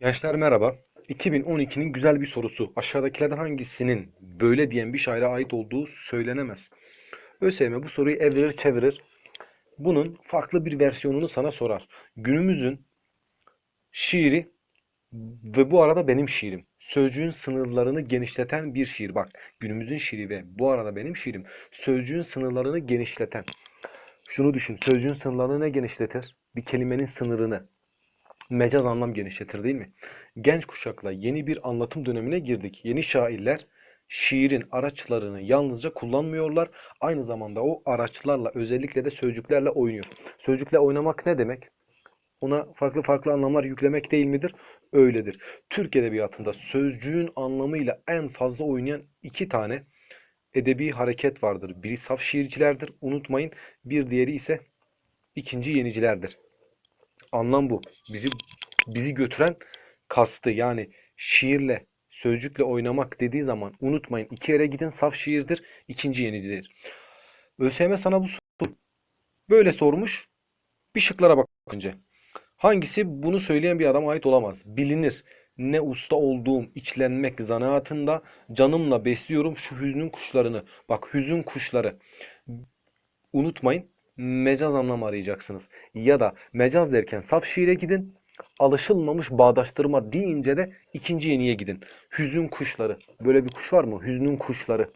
Gençler merhaba. 2012'nin güzel bir sorusu. Aşağıdakilerden hangisinin böyle diyen bir şaire ait olduğu söylenemez. ÖSYM bu soruyu evirir çevirir. Bunun farklı bir versiyonunu sana sorar. Günümüzün şiiri ve bu arada benim şiirim. Sözcüğün sınırlarını genişleten bir şiir. Bak günümüzün şiiri ve bu arada benim şiirim. Sözcüğün sınırlarını genişleten. Şunu düşün. Sözcüğün sınırlarını ne genişletir? Bir kelimenin sınırını mecaz anlam genişletir değil mi? Genç kuşakla yeni bir anlatım dönemine girdik. Yeni şairler şiirin araçlarını yalnızca kullanmıyorlar. Aynı zamanda o araçlarla özellikle de sözcüklerle oynuyor. Sözcükle oynamak ne demek? Ona farklı farklı anlamlar yüklemek değil midir? Öyledir. Türk Edebiyatı'nda sözcüğün anlamıyla en fazla oynayan iki tane edebi hareket vardır. Biri saf şiircilerdir. Unutmayın. Bir diğeri ise ikinci yenicilerdir. Anlam bu. Bizi bizi götüren kastı yani şiirle, sözcükle oynamak dediği zaman unutmayın iki yere gidin saf şiirdir, ikinci yenicidir. ÖSYM sana bu soru böyle sormuş. Bir şıklara bak önce. Hangisi bunu söyleyen bir adama ait olamaz? Bilinir. Ne usta olduğum içlenmek zanaatında canımla besliyorum şu hüznün kuşlarını. Bak hüzün kuşları. Unutmayın mecaz anlam arayacaksınız. Ya da mecaz derken saf şiire gidin. Alışılmamış bağdaştırma deyince de ikinci yeniye gidin. Hüzün kuşları. Böyle bir kuş var mı? Hüznün kuşları.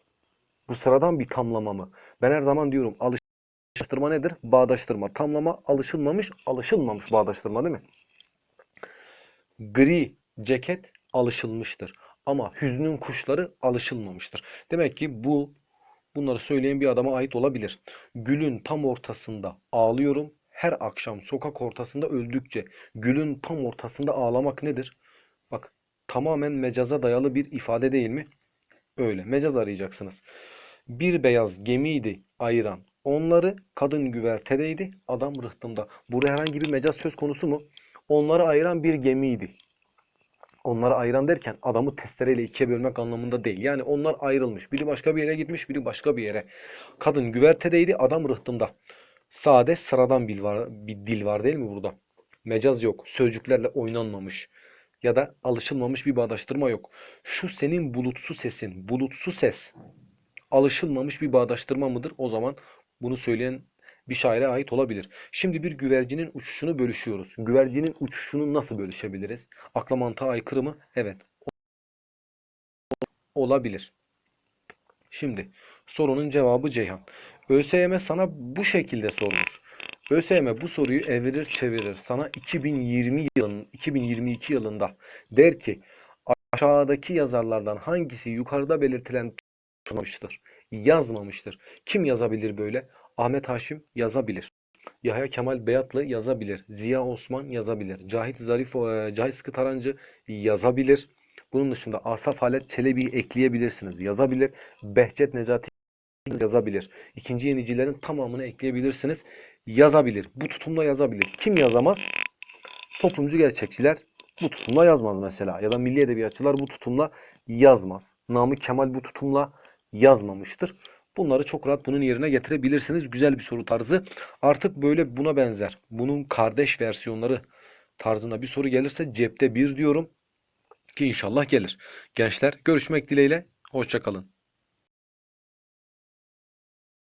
Bu sıradan bir tamlama mı? Ben her zaman diyorum alıştırma nedir? Bağdaştırma. Tamlama alışılmamış, alışılmamış bağdaştırma değil mi? Gri ceket alışılmıştır. Ama hüznün kuşları alışılmamıştır. Demek ki bu bunları söyleyen bir adama ait olabilir. Gülün tam ortasında ağlıyorum. Her akşam sokak ortasında öldükçe. Gülün tam ortasında ağlamak nedir? Bak tamamen mecaza dayalı bir ifade değil mi? Öyle. Mecaz arayacaksınız. Bir beyaz gemiydi ayıran. Onları kadın güvertedeydi, adam rıhtımda. Burada herhangi bir mecaz söz konusu mu? Onları ayıran bir gemiydi. Onları ayıran derken adamı testereyle ikiye bölmek anlamında değil. Yani onlar ayrılmış. Biri başka bir yere gitmiş, biri başka bir yere. Kadın güvertedeydi, adam rıhtımda. Sade sıradan bir, var, bir dil var değil mi burada? Mecaz yok. Sözcüklerle oynanmamış. Ya da alışılmamış bir bağdaştırma yok. Şu senin bulutsu sesin. Bulutsu ses. Alışılmamış bir bağdaştırma mıdır? O zaman bunu söyleyen bir şaire ait olabilir. Şimdi bir güvercinin uçuşunu bölüşüyoruz. Güvercinin uçuşunu nasıl bölüşebiliriz? Akla mantığa aykırı mı? Evet. Olabilir. Şimdi sorunun cevabı Ceyhan. ÖSYM sana bu şekilde sormuş. ÖSYM bu soruyu evirir çevirir. Sana 2020 yılın 2022 yılında der ki aşağıdaki yazarlardan hangisi yukarıda belirtilen tutmamıştır? Yazmamıştır. Kim yazabilir böyle? Ahmet Haşim yazabilir. Yahya Kemal Beyatlı yazabilir. Ziya Osman yazabilir. Cahit Zarif, e, Cahit Sıkı Tarancı yazabilir. Bunun dışında Asaf Halet Çelebi'yi ekleyebilirsiniz. Yazabilir. Behçet Necati yazabilir. İkinci yenicilerin tamamını ekleyebilirsiniz. Yazabilir. Bu tutumla yazabilir. Kim yazamaz? Toplumcu gerçekçiler bu tutumla yazmaz mesela. Ya da milli edebiyatçılar bu tutumla yazmaz. Namık Kemal bu tutumla yazmamıştır. Bunları çok rahat bunun yerine getirebilirsiniz. Güzel bir soru tarzı. Artık böyle buna benzer. Bunun kardeş versiyonları tarzında bir soru gelirse cepte bir diyorum ki inşallah gelir. Gençler görüşmek dileğiyle. Hoşçakalın.